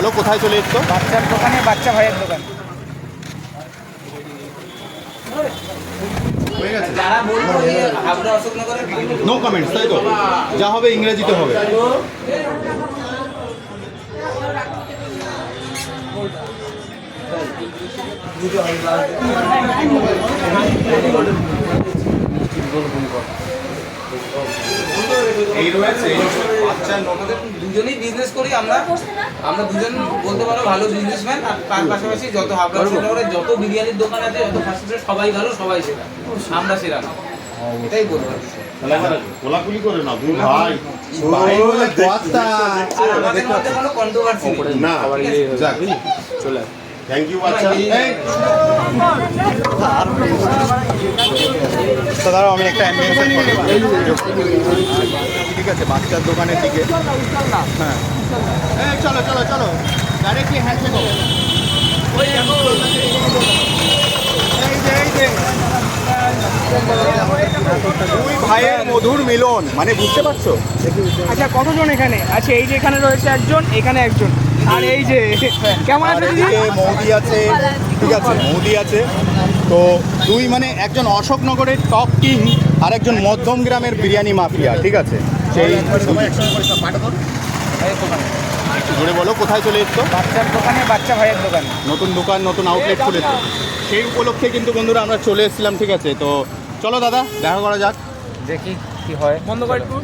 বলো কোথায় চলে এসছো? বাচ্চার দোকানে বাচ্চা ভাইয়ের দোকান। হয়ে নো কমেন্টস তাই তো? যা হবে ইংরেজিতে হবে। এই রয়েছে বাচ্চা দুজনেই বিজনেস করি আমরা আমরা দুজন বলতে পারো ভালো বিজনেসম্যান আর তার পাশাপাশি যত হাবড়া যত বিরিয়ানির দোকান আছে যত ফাস্ট সবাই ভালো সবাই সেরা আমরা সেরা না এটাই বলব কোলাকুলি করে না দুই ভাই না যাক থ্যাংক ইউ বাচ্চা দাঁড়াও আমি একটা ঠিক আছে বাচ্চার দোকানের দিকে। হ্যাঁ। চলো চলো চলো। ডাইরেক্টলি হ্যান্ডশেক হবে এই যে এই যে। দুই ভাইয়ের মধুর মিলন। মানে বুঝতে পারছ? আচ্ছা কতজন এখানে? আছে এই যে এখানে রয়েছে একজন এখানে একজন। আর এই যে কেমন আছে দিদি? মৌদি আছে। ঠিক আছে মৌদি আছে। তো দুই মানে একজন অশোকনগরের টপ কিং আর একজন মধ্যম গ্রামের বিরিয়ানি মাফিয়া ঠিক আছে? সেই একটু জোরে বলো কোথায় চলে এসছো? বাচ্চার দোকানে বাচ্চা ভাইয়ের দোকান। নতুন দোকান নতুন আউটলেট খুলেছে সেই উপলক্ষে কিন্তু বন্ধুরা আমরা চলে এসেছিলাম ঠিক আছে? তো চলো দাদা দেখা করা যাক। দেখি কি হয়। বন্ধ করে একটু